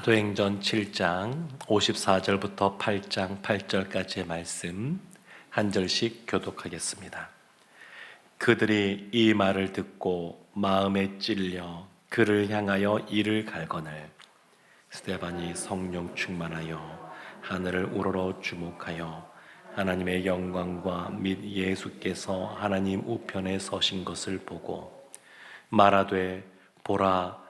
사도행전 7장 54절부터 8장 8절까지의 말씀 한 절씩 교독하겠습니다. 그들이 이 말을 듣고 마음에 찔려 그를 향하여 이를 갈거늘 스테반이 성령 충만하여 하늘을 우러러 주목하여 하나님의 영광과 및 예수께서 하나님 우편에 서신 것을 보고 말하되 보라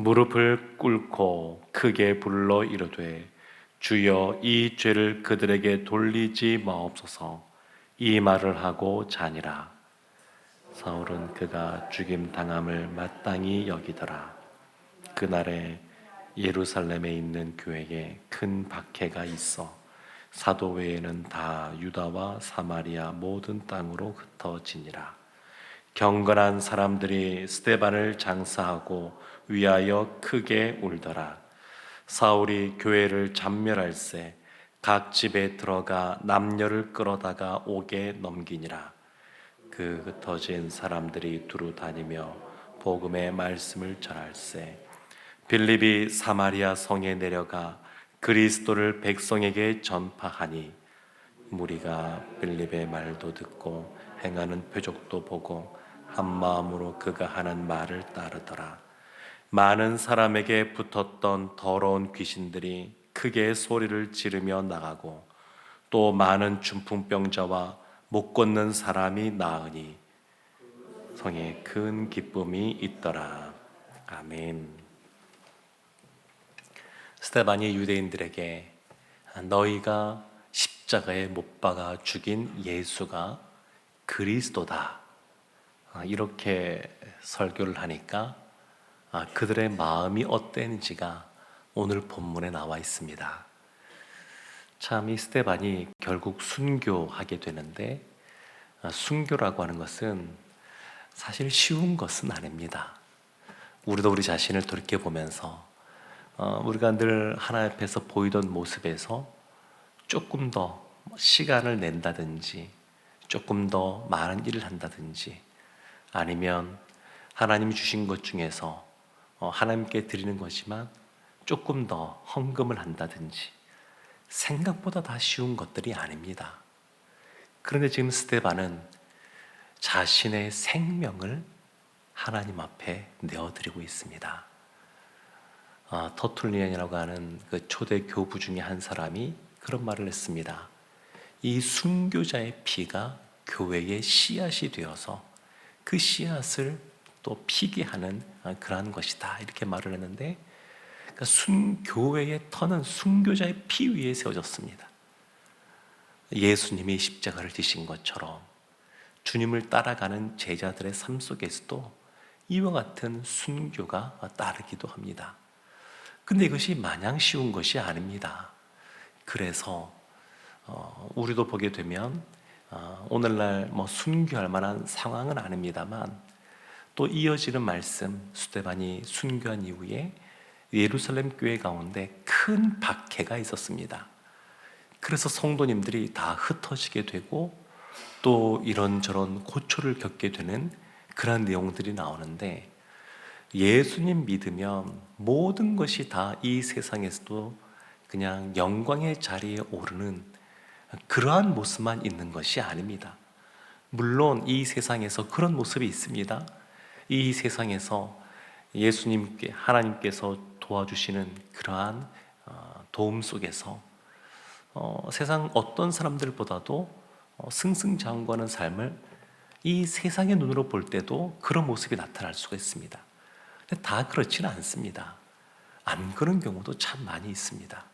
무릎을 꿇고 크게 불러 이르되 주여 이 죄를 그들에게 돌리지 마옵소서. 이 말을 하고 자니라. 사울은 그가 죽임 당함을 마땅히 여기더라. 그날에 예루살렘에 있는 교회에 큰 박해가 있어 사도 외에는 다 유다와 사마리아 모든 땅으로 흩어지니라. 경건한 사람들이 스테반을 장사하고 위하여 크게 울더라. 사울이 교회를 잔멸할세 각 집에 들어가 남녀를 끌어다가 옥에 넘기니라. 그 흩어진 사람들이 두루 다니며 복음의 말씀을 전할세. 빌립이 사마리아 성에 내려가 그리스도를 백성에게 전파하니 무리가 빌립의 말도 듣고 행하는 표적도 보고 한 마음으로 그가 하는 말을 따르더라. 많은 사람에게 붙었던 더러운 귀신들이 크게 소리를 지르며 나가고 또 많은 중풍병자와 못 걷는 사람이 나으니 성에 큰 기쁨이 있더라. 아멘. 스테반이 유대인들에게 너희가 십자가에 못 박아 죽인 예수가 그리스도다. 아, 이렇게 설교를 하니까 아, 그들의 마음이 어땠는지가 오늘 본문에 나와 있습니다. 참 이 스테반이 결국 순교하게 되는데 아, 순교라고 하는 것은 사실 쉬운 것은 아닙니다. 우리도 우리 자신을 돌이켜 보면서 어, 우리가 늘 하나님 앞에서 보이던 모습에서 조금 더 시간을 낸다든지 조금 더 많은 일을 한다든지 아니면 하나님이 주신 것 중에서 어, 하나님께 드리는 것이지만 조금 더 헌금을 한다든지 생각보다 다 쉬운 것들이 아닙니다. 그런데 지금 스테반은 자신의 생명을 하나님 앞에 내어드리고 있습니다. 아, 터툴리안이라고 하는 그 초대 교부 중에 한 사람이 그런 말을 했습니다. 이 순교자의 피가 교회의 씨앗이 되어서 그 씨앗을 또 피게 하는 그러한 것이다. 이렇게 말을 했는데 그러니까 순 교회의 터는 순교자의 피 위에 세워졌습니다. 예수님이 십자가를 지신 것처럼 주님을 따라가는 제자들의 삶 속에서도 이와 같은 순교가 따르기도 합니다. 근데 이것이 마냥 쉬운 것이 아닙니다. 그래서 어, 우리도 보게 되면 어, 오늘날 뭐 순교할 만한 상황은 아닙니다만 또 이어지는 말씀 수데반이 순교한 이후에 예루살렘 교회 가운데 큰 박해가 있었습니다. 그래서 성도님들이 다 흩어지게 되고 또 이런저런 고초를 겪게 되는 그런 내용들이 나오는데 예수님 믿으면 모든 것이 다 이 세상에서도 그냥 영광의 자리에 오르는 그러한 모습만 있는 것이 아닙니다. 물론 이 세상에서 그런 모습이 있습니다. 이 세상에서 예수님께 하나님께서 도와주시는 그러한 어, 도움 속에서 어, 세상 어떤 사람들보다도 어, 승승장구하는 삶을 이 세상의 눈으로 볼 때도 그런 모습이 나타날 수가 있습니다. 근데 다 그렇지는 않습니다. 안 그런 경우도 참 많이 있습니다.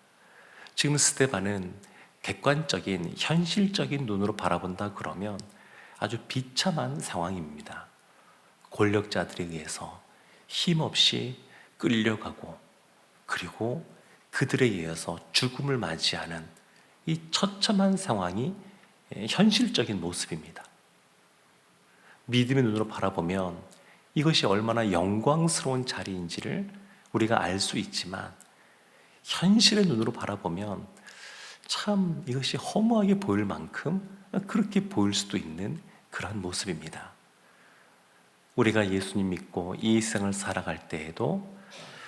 지금 스테반은 객관적인 현실적인 눈으로 바라본다 그러면 아주 비참한 상황입니다. 권력자들에 의해서 힘없이 끌려가고 그리고 그들에 의해서 죽음을 맞이하는 이 처참한 상황이 현실적인 모습입니다. 믿음의 눈으로 바라보면 이것이 얼마나 영광스러운 자리인지를 우리가 알 수 있지만 현실의 눈으로 바라보면 참 이것이 허무하게 보일 만큼 그렇게 보일 수도 있는 그러한 모습입니다. 우리가 예수님 믿고 이 생을 살아갈 때에도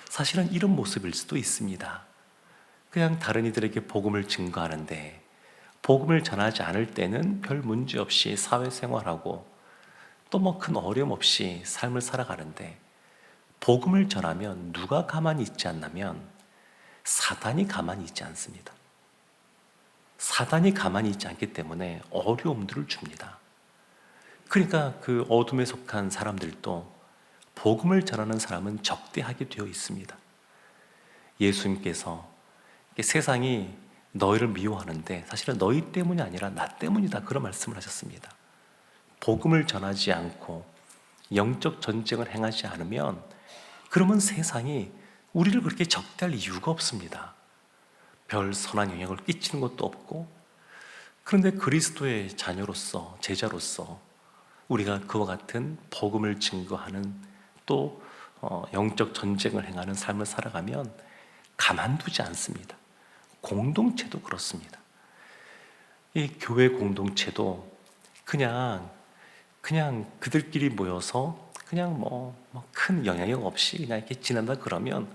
사실은 이런 모습일 수도 있습니다. 그냥 다른 이들에게 복음을 증거하는데 복음을 전하지 않을 때는 별 문제 없이 사회생활하고 또 뭐 큰 어려움 없이 삶을 살아가는데 복음을 전하면 누가 가만히 있지 않냐면 사단이 가만히 있지 않습니다. 사단이 가만히 있지 않기 때문에 어려움들을 줍니다. 그러니까 그 어둠에 속한 사람들도 복음을 전하는 사람은 적대하게 되어 있습니다. 예수님께서 세상이 너희를 미워하는데 사실은 너희 때문이 아니라 나 때문이다 그런 말씀을 하셨습니다. 복음을 전하지 않고 영적 전쟁을 행하지 않으면 그러면 세상이 우리를 그렇게 적대할 이유가 없습니다. 별 선한 영향을 끼치는 것도 없고 그런데 그리스도의 자녀로서 제자로서 우리가 그와 같은 복음을 증거하는 또 어, 영적 전쟁을 행하는 삶을 살아가면 가만두지 않습니다. 공동체도 그렇습니다. 이 교회 공동체도 그냥 그냥 그들끼리 모여서 그냥 뭐큰 뭐 영향력 없이 그냥 이렇게 지낸다 그러면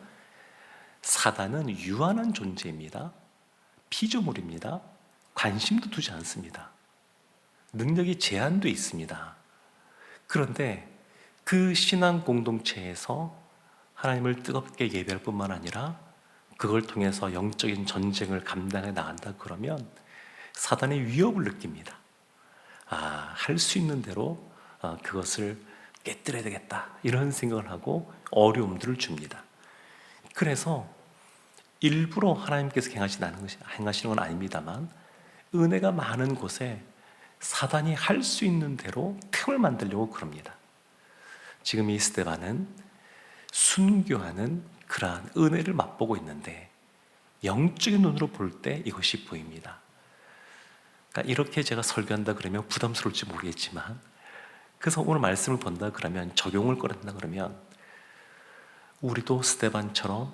사단은 유한한 존재입니다. 피조물입니다. 관심도 두지 않습니다. 능력이 제한도 있습니다. 그런데 그 신앙 공동체에서 하나님을 뜨겁게 예배할 뿐만 아니라 그걸 통해서 영적인 전쟁을 감당해 나간다 그러면 사단의 위협을 느낍니다. 아, 할 수 있는 대로 어, 그것을 깨뜨려야 되겠다. 이런 생각을 하고 어려움들을 줍니다. 그래서 일부러 하나님께서 행하시는, 것이, 행하시는 건 아닙니다만 은혜가 많은 곳에 사단이 할 수 있는 대로 틈을 만들려고 그럽니다. 지금 이 스테반은 순교하는 그러한 은혜를 맛보고 있는데 영적인 눈으로 볼 때 이것이 보입니다. 그러니까 이렇게 제가 설교한다 그러면 부담스러울지 모르겠지만 그래서 오늘 말씀을 본다 그러면 적용을 꺼낸다 그러면 우리도 스테반처럼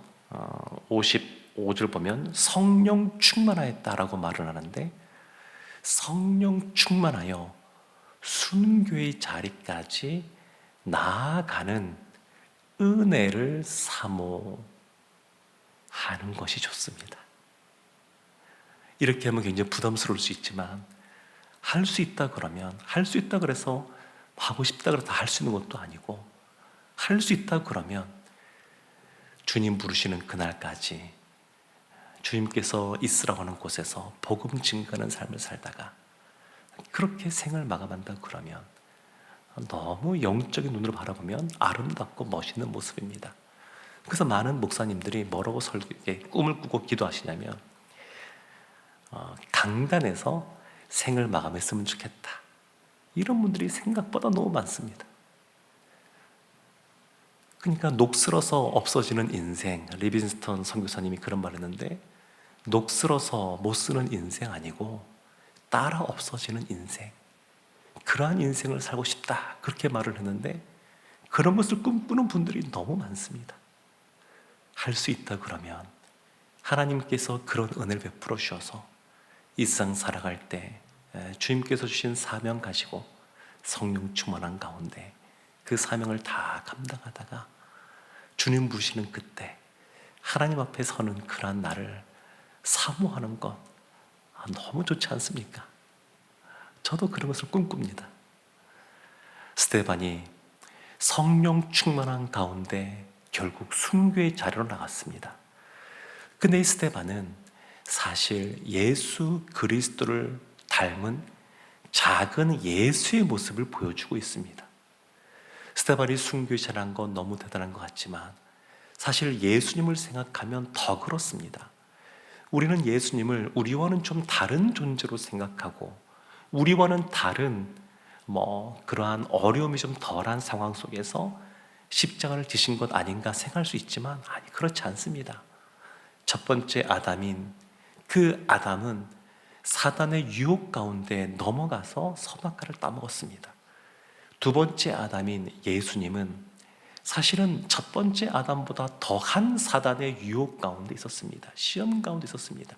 55절 어, 보면 성령 충만하였다라고 말을 하는데 성령 충만하여 순교의 자리까지 나아가는 은혜를 사모하는 것이 좋습니다. 이렇게 하면 굉장히 부담스러울 수 있지만 할 수 있다 그러면 할 수 있다 그래서 하고 싶다 그래서 할 수 있는 것도 아니고 할 수 있다 그러면 주님 부르시는 그날까지 주님께서 있으라고 하는 곳에서 복음 증거하는 삶을 살다가 그렇게 생을 마감한다 그러면 너무 영적인 눈으로 바라보면 아름답고 멋있는 모습입니다. 그래서 많은 목사님들이 뭐라고 설교, 꿈을 꾸고 기도하시냐면 어, 강단에서 생을 마감했으면 좋겠다. 이런 분들이 생각보다 너무 많습니다. 그러니까 녹슬어서 없어지는 인생, 리빈스턴 선교사님이 그런 말 했는데 녹슬어서 못 쓰는 인생 아니고 따라 없어지는 인생. 그러한 인생을 살고 싶다. 그렇게 말을 했는데 그런 것을 꿈꾸는 분들이 너무 많습니다. 할 수 있다 그러면 하나님께서 그런 은혜를 베풀어 주셔서 일상 살아갈 때 주님께서 주신 사명 가지고 성령 충만한 가운데 그 사명을 다 감당하다가 주님 부르시는 그때 하나님 앞에 서는 그러한 나를 사모하는 것 아, 너무 좋지 않습니까? 저도 그런 것을 꿈꿉니다. 스테반이 성령 충만한 가운데 결국 순교의 자리로 나갔습니다. 근데 이 스테반은 사실 예수 그리스도를 닮은 작은 예수의 모습을 보여주고 있습니다. 스테반이 순교에 잘한 건 너무 대단한 것 같지만 사실 예수님을 생각하면 더 그렇습니다. 우리는 예수님을 우리와는 좀 다른 존재로 생각하고 우리와는 다른 뭐 그러한 어려움이 좀 덜한 상황 속에서 십자가를 지신 것 아닌가 생각할 수 있지만 아니 그렇지 않습니다. 첫 번째 아담인 그 아담은 사단의 유혹 가운데 넘어가서 선악과를 따먹었습니다. 두 번째 아담인 예수님은 사실은 첫 번째 아담보다 더한 사단의 유혹 가운데 있었습니다. 시험 가운데 있었습니다.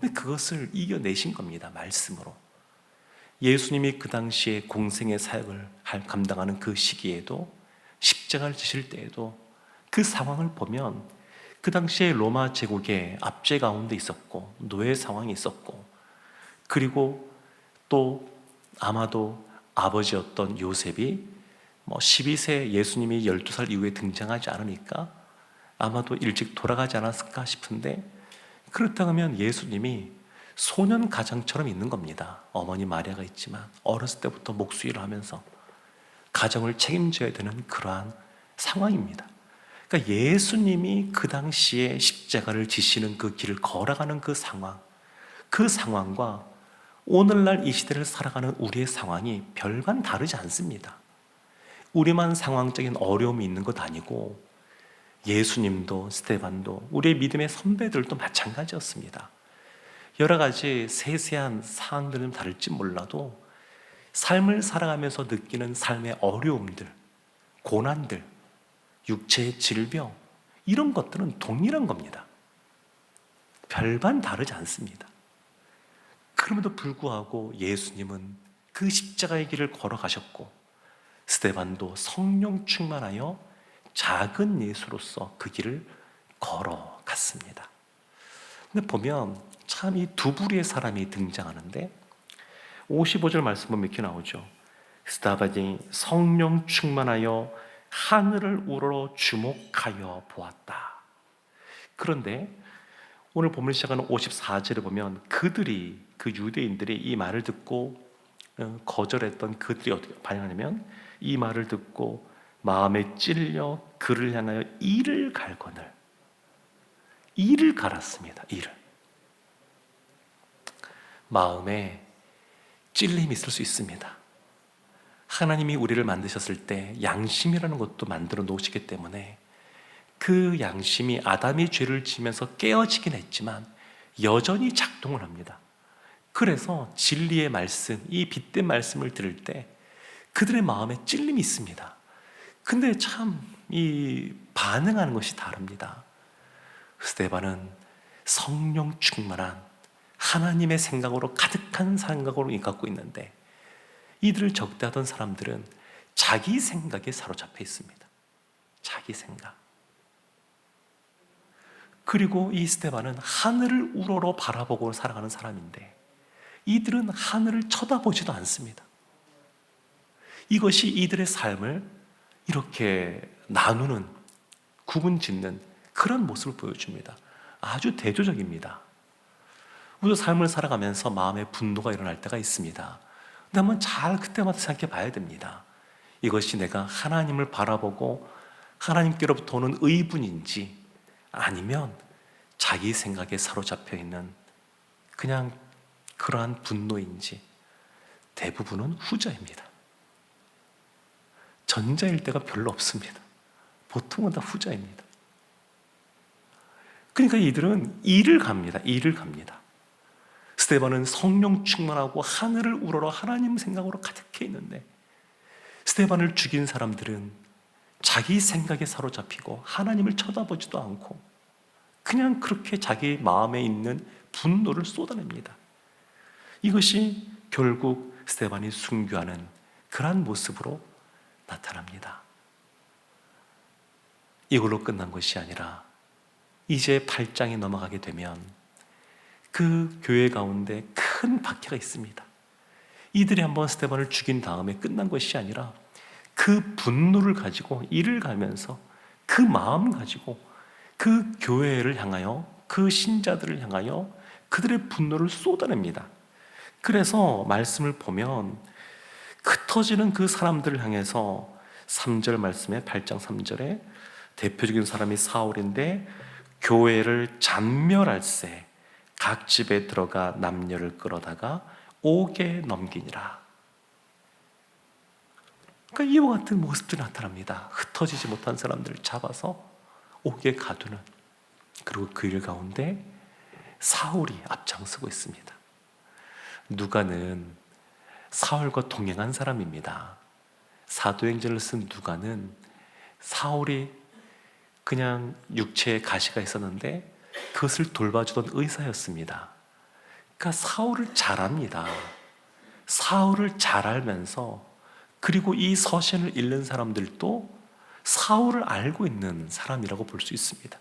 근데 그것을 이겨내신 겁니다. 말씀으로. 예수님이 그 당시에 공생의 사역을 감당하는 그 시기에도 십자가를 지실 때에도 그 상황을 보면 그 당시에 로마 제국의 압제 가운데 있었고 노예 상황이 있었고 그리고 또 아마도 아버지였던 요셉이 뭐 12세 예수님이 12살 이후에 등장하지 않으니까 아마도 일찍 돌아가지 않았을까 싶은데 그렇다면 예수님이 소년 가장처럼 있는 겁니다. 어머니 마리아가 있지만 어렸을 때부터 목수일을 하면서 가정을 책임져야 되는 그러한 상황입니다. 그러니까 예수님이 그 당시에 십자가를 지시는 그 길을 걸어가는 그 상황, 그 상황과 오늘날 이 시대를 살아가는 우리의 상황이 별반 다르지 않습니다. 우리만 상황적인 어려움이 있는 것 아니고 예수님도 스테반도 우리의 믿음의 선배들도 마찬가지였습니다. 여러 가지 세세한 사항들은 다를지 몰라도 삶을 살아가면서 느끼는 삶의 어려움들, 고난들, 육체의 질병, 이런 것들은 동일한 겁니다. 별반 다르지 않습니다. 그럼에도 불구하고 예수님은 그 십자가의 길을 걸어가셨고, 스테반도 성령 충만하여 작은 예수로서 그 길을 걸어갔습니다. 근데 보면 참 이 두 부류의 사람이 등장하는데 55절 말씀 보면 이렇게 나오죠. 스타바니 성령 충만하여 하늘을 우러러 주목하여 보았다. 그런데 오늘 본문 시작하는 54절에 보면 그들이 그 유대인들이 이 말을 듣고 어, 거절했던 그들이 어떻게 반응하냐면 이 말을 듣고 마음에 찔려 그를 향하여 이를 갈거늘 이를 갈았습니다. 이를 마음에 찔림이 있을 수 있습니다. 하나님이 우리를 만드셨을 때 양심이라는 것도 만들어 놓으시기 때문에 그 양심이 아담이 죄를 지면서 깨어지긴 했지만 여전히 작동을 합니다. 그래서 진리의 말씀, 이 빛된 말씀을 들을 때 그들의 마음에 찔림이 있습니다. 근데 참 이 반응하는 것이 다릅니다. 스테반은 성령 충만한 하나님의 생각으로 가득한 생각으로 갖고 있는데 이들을 적대하던 사람들은 자기 생각에 사로잡혀 있습니다. 자기 생각. 그리고 이 스테반은 하늘을 우러러 바라보고 살아가는 사람인데 이들은 하늘을 쳐다보지도 않습니다. 이것이 이들의 삶을 이렇게 나누는, 구분 짓는 그런 모습을 보여줍니다. 아주 대조적입니다. 우리도 삶을 살아가면서 마음의 분노가 일어날 때가 있습니다. 근데 한번 잘 그때마다 생각해 봐야 됩니다. 이것이 내가 하나님을 바라보고 하나님께로부터 오는 의분인지 아니면 자기 생각에 사로잡혀 있는 그냥 그러한 분노인지 대부분은 후자입니다. 전자일 때가 별로 없습니다. 보통은 다 후자입니다. 그러니까 이들은 일을 갑니다. 일을 갑니다. 스테반은 성령 충만하고 하늘을 우러러 하나님 생각으로 가득해 있는데 스테반을 죽인 사람들은 자기 생각에 사로잡히고 하나님을 쳐다보지도 않고 그냥 그렇게 자기 마음에 있는 분노를 쏟아냅니다. 이것이 결국 스테반이 순교하는 그러한 모습으로 나타납니다. 이걸로 끝난 것이 아니라 이제 8장에 넘어가게 되면 그 교회 가운데 큰 박해가 있습니다. 이들이 한번 스테반을 죽인 다음에 끝난 것이 아니라 그 분노를 가지고 이를 가면서 그 마음 가지고 그 교회를 향하여 그 신자들을 향하여 그들의 분노를 쏟아냅니다. 그래서 말씀을 보면 흩어지는 그 사람들을 향해서 3절 말씀에 8장 3절에 대표적인 사람이 사울인데 교회를 잔멸할세 각 집에 들어가 남녀를 끌어다가 옥에 넘기니라. 그러니까 이와 같은 모습들이 나타납니다. 흩어지지 못한 사람들을 잡아서 옥에 가두는 그리고 그 일 가운데 사울이 앞장서고 있습니다. 누가는 사울과 동행한 사람입니다. 사도행전을 쓴 누가는 사울이 그냥 육체에 가시가 있었는데 그것을 돌봐주던 의사였습니다. 그러니까 사울을 잘 압니다. 사울을 잘 알면서 그리고 이 서신을 읽는 사람들도 사울을 알고 있는 사람이라고 볼 수 있습니다.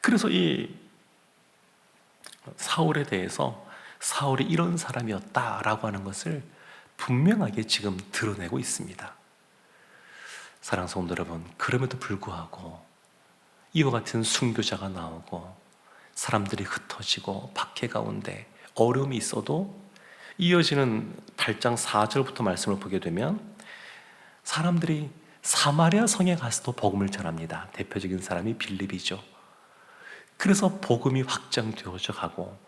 그래서 이 사울에 대해서 사울이 이런 사람이었다라고 하는 것을 분명하게 지금 드러내고 있습니다. 사랑 성도 여러분, 그럼에도 불구하고 이와 같은 순교자가 나오고 사람들이 흩어지고 박해 가운데 어려움이 있어도 이어지는 8장 4절부터 말씀을 보게 되면 사람들이 사마리아 성에 가서도 복음을 전합니다. 대표적인 사람이 빌립이죠. 그래서 복음이 확장되어져 가고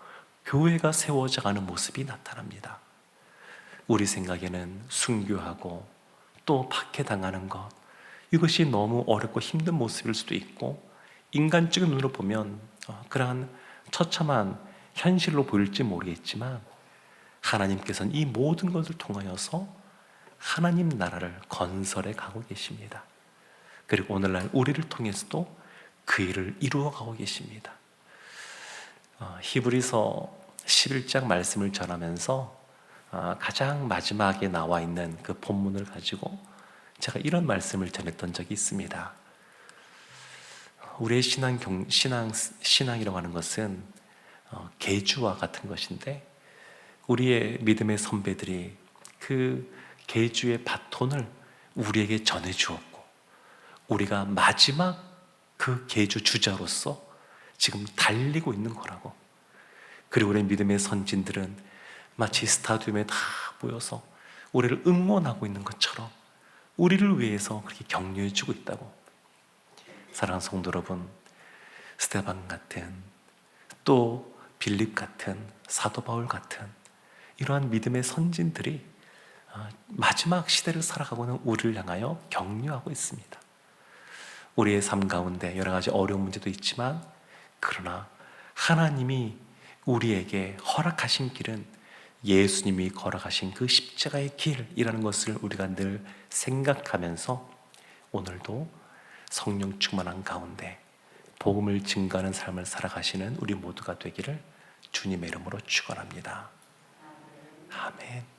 교회가 세워져 가는 모습이 나타납니다. 우리 생각에는 순교하고 또 박해당하는 것 이것이 너무 어렵고 힘든 모습일 수도 있고 인간적인 눈으로 보면 어, 그러한 처참한 현실로 보일지 모르겠지만 하나님께서는 이 모든 것을 통하여서 하나님 나라를 건설해 가고 계십니다. 그리고 오늘날 우리를 통해서도 그 일을 이루어 가고 계십니다. 어, 히브리서 11장 말씀을 전하면서 어, 가장 마지막에 나와 있는 그 본문을 가지고 제가 이런 말씀을 전했던 적이 있습니다. 우리의 신앙 경, 신앙 신앙이라고 하는 것은 어, 계주와 같은 것인데 우리의 믿음의 선배들이 그 계주의 바톤을 우리에게 전해 주었고 우리가 마지막 그 계주 주자로서 지금 달리고 있는 거라고. 그리고 우리 믿음의 선진들은 마치 스타디움에 다 모여서 우리를 응원하고 있는 것처럼 우리를 위해서 그렇게 격려해 주고 있다고. 사랑하는 성도 여러분, 스테반 같은 또 빌립 같은 사도 바울 같은 이러한 믿음의 선진들이 어, 마지막 시대를 살아가고 는 우리를 향하여 격려하고 있습니다. 우리의 삶 가운데 여러 가지 어려운 문제도 있지만 그러나 하나님이 우리에게 허락하신 길은 예수님이 걸어가신 그 십자가의 길이라는 것을 우리가 늘 생각하면서 오늘도 성령 충만한 가운데 복음을 증가하는 삶을 살아가시는 우리 모두가 되기를 주님의 이름으로 축원합니다. 아멘.